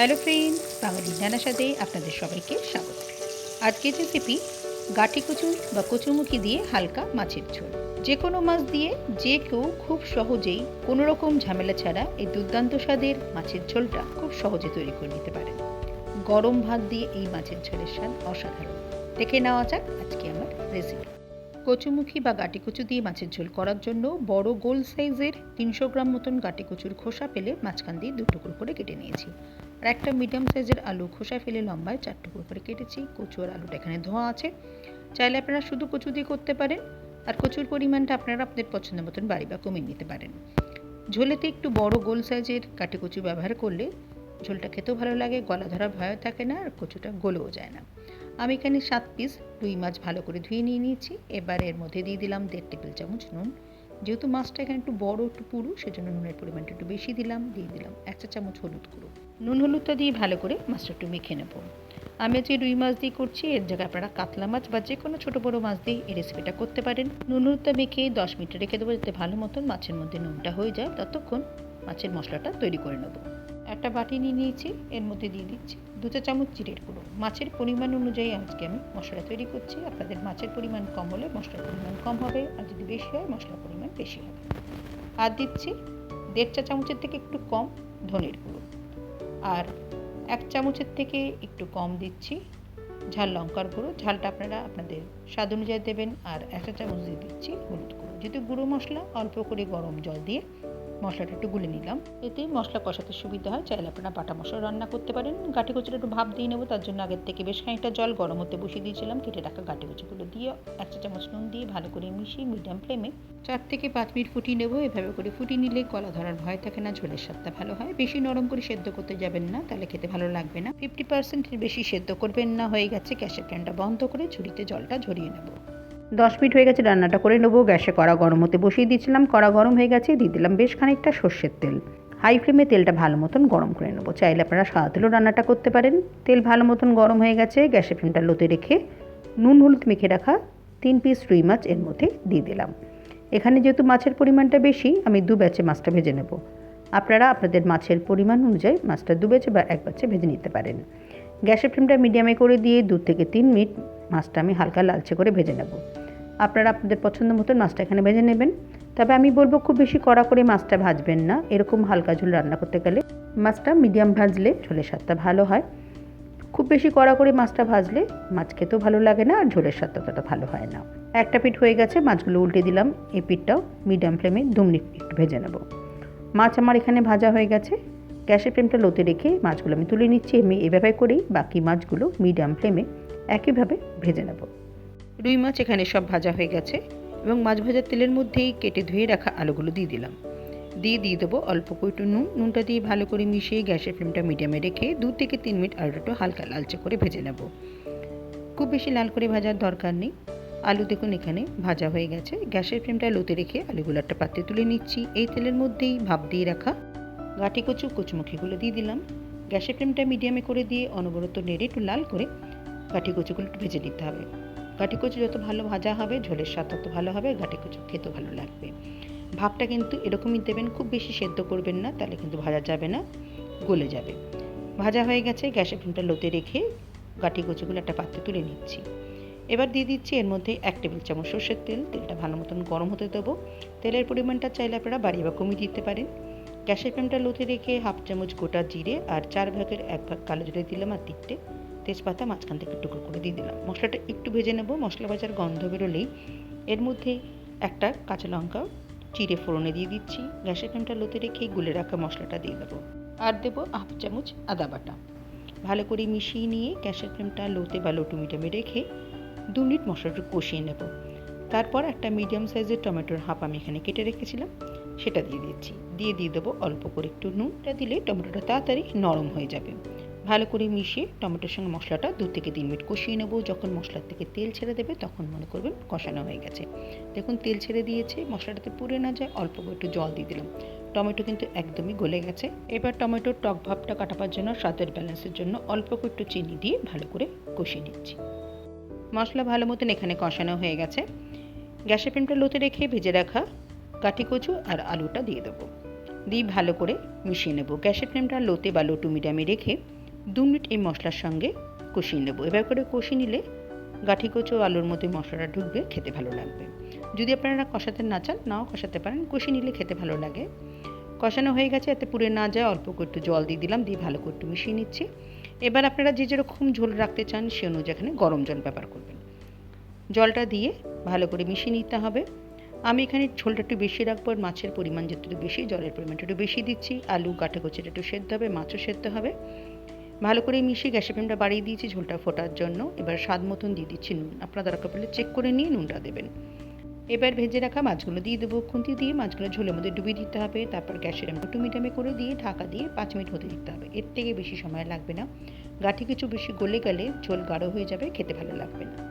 Hello friends বাঙালি নানা সাথে আপনাদের সবাইকে স্বাগত। আজকের রেসিপি গাঠি কচু বা কচুমুখি দিয়ে হালকা মাছের ঝোল। যে কোনো মাছ দিয়ে, যে কেউ খুব সহজেই কোনো রকম ঝামেলা ছাড়া এই দুর্দান্ত স্বাদের মাছের ঝোলটা খুব সহজে তৈরি করে নিতে পারেন। গরম ভাত দিয়ে এই মাছের ঝোলের স্বাদ অসাধারণ। দেখে নেওয়া যাক আজকে আমার রেসিপি কচুমুখী বা গাটি কচু দিয়ে মাছের ঝোল করার জন্য বড় গোল সাইজের তিনশো গ্রাম মতন গাটি কচুর খোসা ফেলে মাঝখান দিয়ে দু টুকরো করে কেটে নিয়েছি। আর একটা মিডিয়াম সাইজের আলু খোসা ফেলে লম্বায় চার টুকরো করে কেটেছি। কচু আর আলুটা এখানে ধোয়া আছে। চাইলে আপনারা শুধু কচু দিয়ে করতে পারেন। আর কচুর পরিমাণটা আপনারা আপনাদের পছন্দ মতন বাড়ি বা কমিয়ে নিতে পারেন। ঝোলেতে একটু বড় গোল সাইজের কাটি কচু ব্যবহার করলে ঝোলটা খেতেও ভালো লাগে গলা ধরা ভয় থাকে না, আর কচুটা গলেও যায় না। আমি এখানে সাত পিস রুই মাছ ভালো করে ধুয়ে নিয়ে নিয়েছি। এবার এর মধ্যে দিয়ে দিলাম দেড় টেবিল চামচ নুন। যেহেতু মাছটা এখানে একটু বড়, একটু পুরু, সেজন্য নুনের পরিমাণটা একটু বেশি দিলাম। দিয়ে দিলাম এক চা চামচ হলুদ গুঁড়ো। নুন হলুদটা দিয়ে ভালো করে মাছটা একটু মেখে নেব। আমি যে রুই মাছ দিয়ে করছি, এর জায়গায় আপনারা কাতলা মাছ বা যে কোনো ছোটো বড়ো মাছ দিয়ে এই রেসিপিটা করতে পারেন। নুন হলুদটা মেখে দশ মিনিট রেখে দেবো, যাতে ভালো মতন মাছের মধ্যে নুনটা হয়ে যায়। ততক্ষণ মাছের মশলাটা তৈরি করে নেব। একটা বাটি নিয়ে নিয়েছি, এর মধ্যে দিয়ে দিচ্ছি দু চা চামচ জিরের গুঁড়ো। মাছের পরিমাণ অনুযায়ী আজকে আমি মশলা তৈরি করছি। আপনাদের মাছের পরিমাণ কম হলে মশলার পরিমাণ কম হবে, আর যদি বেশি হয়, মশলার পরিমাণ বেশি হবে। আর দিচ্ছি দেড় চা চামচের থেকে একটু কম ধনের গুঁড়ো। আর এক চামচের থেকে একটু কম দিচ্ছি ঝাল লঙ্কার গুঁড়ো। ঝালটা আপনারা আপনাদের স্বাদ অনুযায়ী দেবেন। আর একটা চামচ দিয়ে দিচ্ছি হলুদ গুঁড়ো। যেহেতু গুঁড়ো মশলা, অল্প করে গরম জল দিয়ে মশলাটা একটু গুলে নিলাম। এতে মশলা কষাতে সুবিধা হয়। চাইলে আপনারা বাটা মশলা রান্না করতে পারেন। গাঠি কচুটা একটু ভাপ দিয়ে নেব, তার জন্য আগের থেকে বেশ খানিকটা জল গরম হতে বসিয়ে দিয়েছিলাম। কেটে রাখা গাঠি কচুগুলো দিয়ে এক চা চামচ নুন দিয়ে ভালো করে মিশিয়ে মিডিয়াম ফ্লেমে চার থেকে পাঁচ মিনিট ফুটিয়ে নেব। এভাবে করে ফুটিয়ে নিলে কলা ধরার ভয় থাকে না, ঝোলের স্বাদটা ভালো হয়। বেশি নরম করে সেদ্ধ করতে যাবেন না, তাহলে খেতে ভালো লাগবে না। ফিফটি পার্সেন্টের বেশি সেদ্ধ করবেন না, হয়ে গেছে, গ্যাসের ফ্লেমটা বন্ধ করে ঝুড়িতে জলটা ঝরিয়ে নেব। দশ মিনিট হয়ে গেছে রান্নাটা করে নেব, গ্যাসে কড়া গরম হতে বসিয়ে দিয়েছিলাম, কড়া গরম হয়ে গেছে, দিয়ে দিলাম বেশ খানিকটা সর্ষের তেল। হাই ফ্লেমে তেলটা ভালো মতন গরম করে নেব। চাইলে আপনারা সাদা তেলও রান্নাটা করতে পারেন। তেল ভালো মতন গরম হয়ে গেছে, গ্যাসের ফ্লেমটা লোতে রেখে নুন হলুদ মেখে রাখা তিন পিস রুই মাছ এর মধ্যে দিয়ে দিলাম। এখানে যেহেতু মাছের পরিমাণটা বেশি, আমি দু ব্যাচে মাছটা ভেজে নেব। আপনারা আপনাদের মাছের পরিমাণ অনুযায়ী মাছটা দু ব্যাচে বা এক ব্যাচে ভেজে নিতে পারেন। গ্যাসের ফ্লেমটা মিডিয়ামে করে দিয়ে দু থেকে তিন মিনিট মাছটা আমি হালকা লালচে করে ভেজে নেব। আপনারা আপনাদের পছন্দ মতো মাছটা এখানে ভেজে নেবেন। তবে আমি বলব খুব বেশি কড়া করে মাছটা ভাজবেন না। এরকম হালকা ঝোল রান্না করতে গেলে মাছটা মিডিয়াম ভাজলে ঝোলের স্বাদটা ভালো হয়। খুব বেশি কড়া করে মাছটা ভাজলে মাছ খেতেও ভালো লাগে না আর ঝোলের স্বাদটা ততটা ভালো হয় না। একটা পিঠ হয়ে গেছে, মাছগুলো উল্টে দিলাম। এই পিঠটাও মিডিয়াম ফ্লেমে দু মিনিট একটু ভেজে নেব। মাছ আমার এখানে ভাজা হয়ে গেছে। গ্যাসের ফ্লেমটা লোতে রেখে মাছগুলো আমি তুলে নিচ্ছি। আমি এভাবে করেই বাকি মাছগুলো মিডিয়াম ফ্লেমে একইভাবে ভেজে নেব। রুই মাছ এখানে সব ভাজা হয়ে গেছে এবং মাছ ভাজার তেলের মধ্যেই কেটে ধুয়ে রাখা আলুগুলো দিয়ে দিলাম। দিয়ে দিয়ে দেবো অল্প একটু নুন। নুনটা দিয়ে ভালো করে মিশিয়ে গ্যাসের ফ্লেমটা মিডিয়ামে রেখে দু থেকে তিন মিনিট আলুটা হালকা লালচে করে ভেজে নেব। খুব বেশি লাল করে ভাজার দরকার নেই। আলু দেখুন এখানে ভাজা হয়ে গেছে। গ্যাসের ফ্লেমটা লোতে রেখে আলুগুলো একটা পাত্রে তুলে নিচ্ছি। এই তেলের মধ্যেই ভাপ দিয়ে রাখা গাটি কচু, কচুমুখিগুলো দিয়ে দিলাম। গ্যাসের ফ্লেমটা মিডিয়ামে করে দিয়ে অনবরত নেড়ে একটু লাল করে গাঠি কচুগুলো একটু ভেজে নিতে হবে। কচু যত ভালো ভাজা হবে, ঝোলের স্বাদ তত ভালো হবে কচু খেতেও ভালো লাগবে। ভাবটা কিন্তু এরকমই দেবেন, খুব বেশি সেদ্ধ করবেন না, তাহলে কিন্তু ভাজা যাবে না, গলে যাবে। ভাজা হয়ে গেছে, গ্যাসের ফ্লেমটা লোতে রেখে গাঠি কচুগুলো একটা পাত্রে তুলে নিচ্ছি। এবার দিয়ে দিচ্ছি এর মধ্যে এক টেবিল চামচ সর্ষের তেল, তেলটা ভালো মতন গরম হতে দেবো। তেলের পরিমাণটা চাইলে আপনারা বাড়িয়ে বা কমিয়ে দিতে পারেন। গ্যাসের ফ্লেমটা লোতে রেখে হাফ চামচ গোটা জিরে আর চার ভাগের এক ভাগ কালো জিরে দিলাম আর তিনটে। তেজপাতা মাঝখান থেকে টুকরো করে দিয়ে দিলাম। মশলাটা একটু ভেজে নেব, মশলা ভাজার গন্ধ বেরোলেই। এর মধ্যে একটা কাঁচা লঙ্কা চিড়ে ফোড়নে দিয়ে দিচ্ছি। গ্যাসের ফ্লেমটা লোতে রেখে গুলে রাখা মশলাটা দিয়ে দেবো। আর দেবো হাফ চামচ আদা বাটা। ভালো করে মিশিয়ে নিয়ে গ্যাসের ফ্লেমটা লোতে বা লোটু মিডিয়ামে রেখে দু মিনিট মশলাটা কষিয়ে নেব। তারপর একটা মিডিয়াম সাইজের টমেটোর হাফ আমি এখানে কেটে রেখেছিলাম, সেটা দিয়ে দিচ্ছি। দিয়ে দিয়ে দেবো অল্প করে একটু নুনটা দিলে টমেটোটা তাড়াতাড়ি নরম হয়ে যাবে। ভালো করে মিশিয়ে টমেটোর সঙ্গে মশলাটা দু থেকে তিন মিনিট কষিয়ে নেব। যখন মশলার থেকে তেল ছেড়ে দেবে, তখন মনে করবেন কষানো হয়ে গেছে। দেখুন, তেল ছেড়ে দিয়েছে, মশলাটাতে পুড়ে না যায়, অল্প করে একটু জল দিয়ে দিলাম। টমেটো কিন্তু একদমই গলে গেছে। এবার টমেটোর টক ভাবটা কাটাবার জন্য স্বাদের ব্যালেন্সের জন্য অল্প করে একটু চিনি দিয়ে ভালো করে কষিয়ে নিচ্ছি। মশলা ভালো মতন এখানে কষানো হয়ে গেছে। গ্যাসের ফ্লেমটা লোতে রেখে ভেজে রাখা কাঠি কচু আর আলুটা দিয়ে দেবো। দিয়ে ভালো করে মিশিয়ে নেব। গ্যাসের ফ্লেমটা লোতে বা লো টু মিডিয়ামে রেখে দু মিনিট এই মশলার সঙ্গে কষিয়ে নেব। এবার করে কষিয়ে নিলে গাঠি কচু আলুর মধ্যে মশলাটা ঢুকবে, খেতে ভালো লাগবে। যদি আপনারা কষাতে না চান, নাও কষাতে পারেন। কষিয়ে নিলে খেতে ভালো লাগে। কষানো হয়ে গেছে, এতে পুড়ে না যায়, অল্প করে একটু জল দিয়ে দিলাম, দিয়ে ভালো করে একটু মিশিয়ে নিচ্ছি। এবার আপনারা যে যেরকম ঝোল রাখতে চান, সে অনুযায়ী এখানে গরম জল ব্যবহার করবেন। জলটা দিয়ে ভালো করে মিশিয়ে নিতে হবে। আমি এখানে ঝোলটা একটু বেশি রাখব আর মাছের পরিমাণ যতটুকু বেশি, জলের পরিমাণটা একটু বেশি দিচ্ছি। আলু কাটা কচিটা একটু সেদ্ধ হবে, মাছও সেদ্ধ হবে। ভালো করে মিশিয়ে গ্যাসের ফ্লেমটা বাড়িয়ে দিয়েছি, ঝোলটা ফোটার জন্য। এবার স্বাদ মতন দিয়ে দিচ্ছি নুন। আপনারা দরকার পড়লে চেক করে নিয়ে নুনটা দেবেন। এবার ভেজে রাখা মাছগুলো দিয়ে দেবো খুঁতি দিয়ে। মাছগুলো ঝোলের মধ্যে ডুবিয়ে দিতে হবে। তারপর গ্যাসের একটু মিটামে করে দিয়ে ঢাকা দিয়ে পাঁচ মিনিট হতে দিতে হবে। এর থেকে বেশি সময় লাগবে না। গাঠি কিছু বেশি গলে গেলে ঝোল গাঢ় হয়ে যাবে, খেতে ভালো লাগবে না।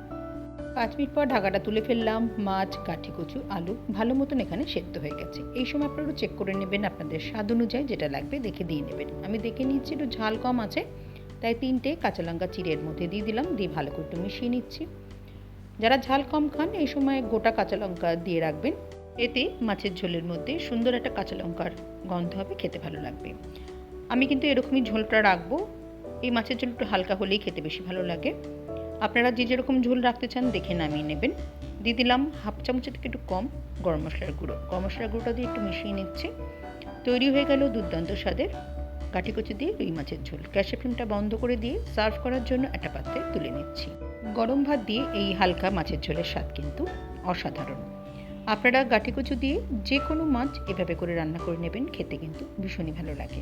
পাঁচ মিনিট পর ঢাকাটা তুলে ফেললাম। মাছ, কাঠি, কচু, আলু ভালো মতন এখানে সেদ্ধ হয়ে গেছে। এই সময় আপনারা চেক করে নেবেন আপনাদের স্বাদ অনুযায়ী যেটা লাগবে দেখে দিয়ে নেবেন। আমি দেখে নিচ্ছি একটু ঝাল কম আছে, তাই তিনটে কাঁচা লঙ্কা চিড়ের মধ্যে দিয়ে দিলাম, দিয়ে ভালো করে একটু মিশিয়ে নিচ্ছি। যারা ঝাল কম খান, এই সময় গোটা কাঁচা লঙ্কা দিয়ে রাখবেন। এতে মাছের ঝোলের মধ্যে সুন্দর একটা কাঁচা লঙ্কার গন্ধ হবে, খেতে ভালো লাগবে। আমি কিন্তু এরকমই ঝোলটা রাখব। এই মাছের ঝোল একটু হালকা হলেই খেতে বেশি ভালো লাগে। আপনারা যে যেরকম ঝোল রাখতে চান দেখে নামিয়ে নেবেন। দিয়ে দিলাম হাফ চামচের থেকে একটু কম গরম মশলার গুঁড়ো। গরম মশলার গুঁড়োটা দিয়ে একটু মিশিয়ে নিচ্ছি। তৈরি হয়ে গেল দুর্দান্ত স্বাদের কচি দিয়ে রুই মাছের ঝোল। গ্যাসে ফ্লেমটা বন্ধ করে দিয়ে সার্ভ করার জন্য একটা পাত্রে তুলে নিচ্ছি। গরম ভাত দিয়ে এই হালকা মাছের ঝোলের স্বাদ কিন্তু অসাধারণ। আপনারা গাঠি কচু দিয়ে যে কোনো মাছ এভাবে করে রান্না করে নেবেন, খেতে কিন্তু ভীষণই ভালো লাগে।